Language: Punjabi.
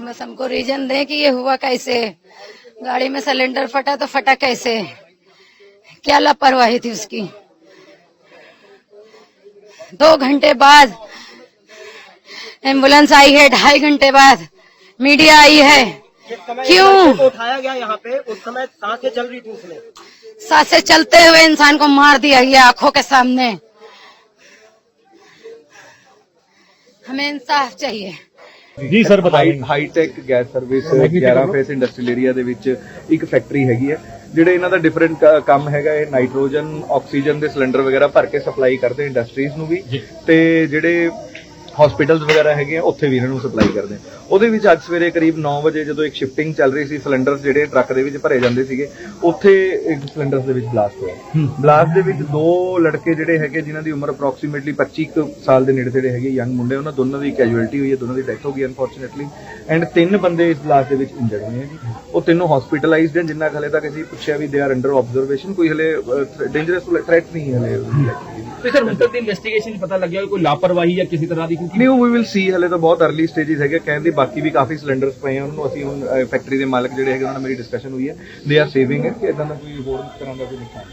बस हमको रीजन दें कि ये हुआ कैसे? गाड़ी में सिलेंडर फटा तो फटा कैसे? क्या लापरवाही थी उसकी? दो घंटे बाद एंबुलेंस आई है ढाई घंटे बाद। मीडिया आई है। क्यों? उठाया गया यहाँ पे उस समय साँसें चल रही थी उसमें। साँसें चलते हुए इंसान को मार दिया गया आँखों के सामने। हमें इंसाफ चाहिए। ਜੀ sir ਬਤਾਈਏ। Hi tech gas service 11 phase industrial area ਦੇ ਵਿੱਚ ਇੱਕ ਫੈਕਟਰੀ ਹੈਗੀ ਹੈ ਜਿਹੜੇ ਇਹਨਾਂ ਦਾ ਡਿਫਰੈਂਟ ਕੰਮ ਹੈਗਾ ਇਹ ਨਾਈਟ੍ਰੋਜਨ ਆਕਸੀਜਨ ਦੇ ਸਿਲੰਡਰ ਵਗੈਰਾ ਭਰ ਕੇ ਸਪਲਾਈ ਕਰਦੇ ਇੰਡਸਟਰੀਜ਼ ਨੂੰ ਵੀ ਤੇ ਜਿਹੜੇ ਹਸਪੀਟਲਸ ਵਗੈਰਾ ਹੈਗੇ ਆ ਉੱਥੇ ਵੀ ਇਹਨਾਂ ਨੂੰ ਸਪਲਾਈ ਕਰਦੇ ਆ। ਉਹਦੇ ਵਿੱਚ ਅੱਜ ਸਵੇਰੇ ਕਰੀਬ 9 ਵਜੇ ਜਦੋਂ ਇੱਕ ਸ਼ਿਫਟਿੰਗ ਚੱਲ ਰਹੀ ਸੀ ਸਿਲੰਡਰਸ ਜਿਹੜੇ ਟਰੱਕ ਦੇ ਵਿੱਚ ਭਰੇ ਜਾਂਦੇ ਸੀਗੇ ਉੱਥੇ ਇੱਕ ਸਿਲੰਡਰਸ ਦੇ ਵਿੱਚ ਬਲਾਸਟ ਹੋਇਆ। ਬਲਾਸਟ ਦੇ ਵਿੱਚ ਦੋ ਲੜਕੇ ਜਿਹੜੇ ਹੈਗੇ ਜਿਨ੍ਹਾਂ ਦੀ ਉਮਰ ਅਪਰੋਕਸੀਮੇਟਲੀ 25 ਕੁ ਸਾਲ ਦੇ ਨੇੜੇ ਤੇੜੇ ਹੈਗੇ ਯੰਗ ਮੁੰਡੇ ਉਹਨਾਂ ਦੋਨਾਂ ਦੀ ਕੈਜੁਅਲਟੀ ਹੋਈ ਹੈ ਦੋਨਾਂ ਦੀ ਡੈਥ ਹੋ ਗਈ ਅਨਫੋਰਚੂਨੇਟਲੀ ਐਂਡ ਤਿੰਨ ਬੰਦੇ ਇਸ ਬਲਾਸਟ ਦੇ ਵਿੱਚ ਇੰਜਰਡ ਹੋਏ ਜੀ ਉਹ ਤਿੰਨੋਂ ਹਸਪੀਟਲਾਈਜ਼ਡ ਹਨ ਜਿੰਨਾ ਹਲੇ ਤੱਕ ਅਸੀਂ ਪੁੱਛਿਆ ਵੀ ਦੇ ਆਰ ਅੰਡਰ ਆਬਜ਼ਰਵੇਸ਼ਨ ਕੋਈ ਹਲੇ ਡੇਂਜਰਸ ਥ੍ਰੈਟ ਨਹੀਂ ਹਲੇ। ਤੇ ਸਰ ਹੁਣ ਤੱਕ ਦੀ ਇਨਵੈਸਟੀਗੇਸ਼ਨ ਪਤਾ ਲੱਗਿਆ ਕੋਈ ਲਾਪਰਵਾਹੀ ਜਾਂ ਕਿਸੇ ਤਰ੍ਹਾਂ ਦੀ ਕਿਉਂਕਿ ਨਿਊ ਵੀ ਵਿਲ ਸੀ ਹਲੇ ਤਾਂ ਬਹੁਤ ਅਰਲੀ ਸਟੇजेस ਹੈਗੇ ਕਹਿੰਦੇ ਬਾਕੀ ਵੀ ਕਾਫੀ ਸਿਲੰਡਰਸ ਪਏ ਆ। ਉਹਨਾਂ ਨੂੰ ਅਸੀਂ ਹੁਣ ਫੈਕਟਰੀ ਦੇ ਮਾਲਕ ਜਿਹੜੇ ਹੈਗੇ, ਉਹਨਾਂ ਨਾਲ ਮੇਰੀ ਡਿਸਕਸ਼ਨ ਹੋਈ ਹੈ। ਦੇ ਆਰ ਸੇਵਿੰਗ ਹੈ ਕਿ ਇਦਾਂ ਦਾ ਕੋਈ ਹੋਰ ਤਰ੍ਹਾਂ ਦਾ ਕੋਈ ਨੁਕਸਾਨ